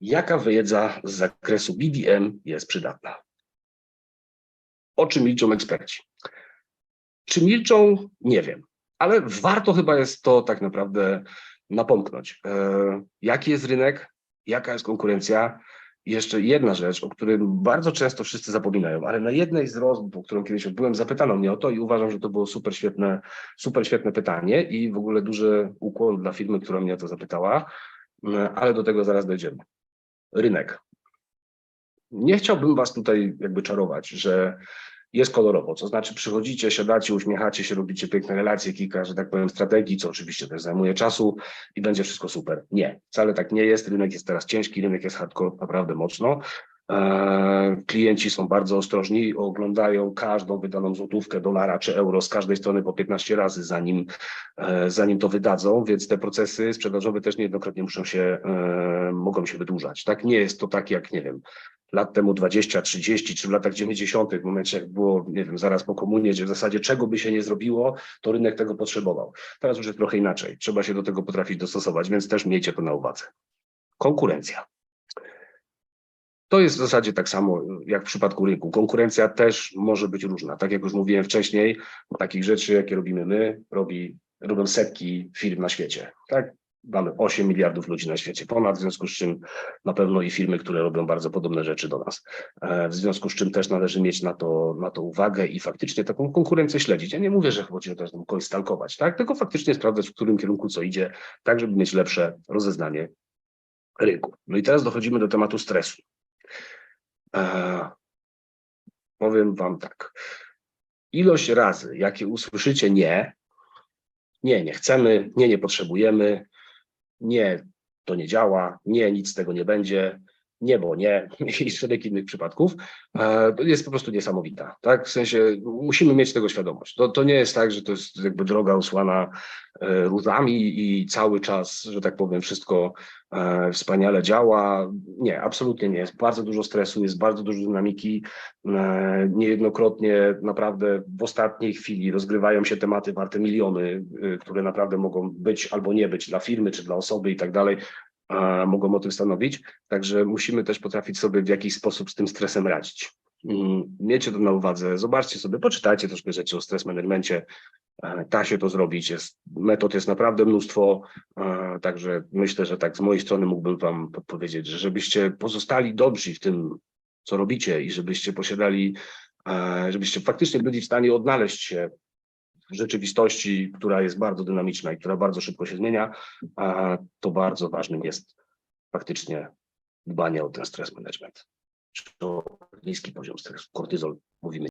Jaka wiedza z zakresu BDM jest przydatna? O czym milczą eksperci? Czy milczą? Nie wiem, ale warto chyba jest to tak naprawdę napomknąć. E, jaki jest rynek? Jaka jest konkurencja? Jeszcze jedna rzecz, o którym bardzo często wszyscy zapominają, ale na jednej z rozmów, o którą kiedyś odbyłem, zapytano mnie o to i uważam, że to było super świetne, super świetne pytanie i w ogóle duży ukłon dla firmy, która mnie o to zapytała, e, ale do tego zaraz dojdziemy. Rynek. Nie chciałbym was tutaj jakby czarować, że jest kolorowo, to znaczy przychodzicie, siadacie, uśmiechacie się, robicie piękne relacje, kilka, że tak powiem, strategii, co oczywiście też zajmuje czasu i będzie wszystko super. Nie, wcale tak nie jest. Rynek jest teraz ciężki, rynek jest hardcore naprawdę mocno. Eee, Klienci są bardzo ostrożni, oglądają każdą wydaną złotówkę, dolara czy euro z każdej strony po 15 razy, zanim, e, zanim to wydadzą, więc te procesy sprzedażowe też niejednokrotnie muszą się, e, mogą się wydłużać. Tak nie jest to tak jak, nie wiem, lat temu 20, 30 czy w latach 90., w momencie jak było, nie wiem, zaraz po komunie, gdzie w zasadzie czego by się nie zrobiło, to rynek tego potrzebował. Teraz już jest trochę inaczej. Trzeba się do tego potrafić dostosować, więc też miejcie to na uwadze. Konkurencja. To jest w zasadzie tak samo jak w przypadku rynku. Konkurencja też może być różna. Tak jak już mówiłem wcześniej, takich rzeczy, jakie robimy my, robi, robią setki firm na świecie. Tak? Mamy 8 miliardów ludzi na świecie ponad, w związku z czym na pewno i firmy, które robią bardzo podobne rzeczy do nas. E, W związku z czym też należy mieć na to, na to uwagę i faktycznie taką konkurencję śledzić. Ja nie mówię, że chodzi o to, żeby kogoś stalkować, tak? tylko faktycznie sprawdzać, w którym kierunku co idzie, tak żeby mieć lepsze rozeznanie rynku. No i teraz dochodzimy do tematu stresu. E, powiem wam tak. Ilość razy, jakie usłyszycie nie, nie, nie chcemy, nie, nie potrzebujemy, nie, to nie działa, nie, nic z tego nie będzie, nie, bo nie i szereg innych przypadków, e, jest po prostu niesamowita. Tak? W sensie musimy mieć tego świadomość. To, to nie jest tak, że to jest jakby droga usłana e, różami i cały czas, że tak powiem, wszystko e, wspaniale działa. Nie, absolutnie nie. Jest bardzo dużo stresu, jest bardzo dużo dynamiki. Niejednokrotnie naprawdę w ostatniej chwili rozgrywają się tematy warte miliony, które naprawdę mogą być albo nie być dla firmy czy dla osoby i tak dalej. Mogą o tym stanowić. Także musimy też potrafić sobie w jakiś sposób z tym stresem radzić. Mm, Miejcie to na uwadze, zobaczcie sobie, poczytajcie troszkę rzeczy o stres managemencie. E, Da się to zrobić. Jest, metod jest naprawdę mnóstwo. e, Także myślę, że tak z mojej strony mógłbym Wam podpowiedzieć, że żebyście pozostali dobrzy w tym, co robicie i żebyście posiadali, e, żebyście faktycznie byli w stanie odnaleźć się rzeczywistości, która jest bardzo dynamiczna i która bardzo szybko się zmienia, a to bardzo ważnym jest faktycznie dbanie o ten stres management. Czy niski poziom stresu, kortyzol, mówimy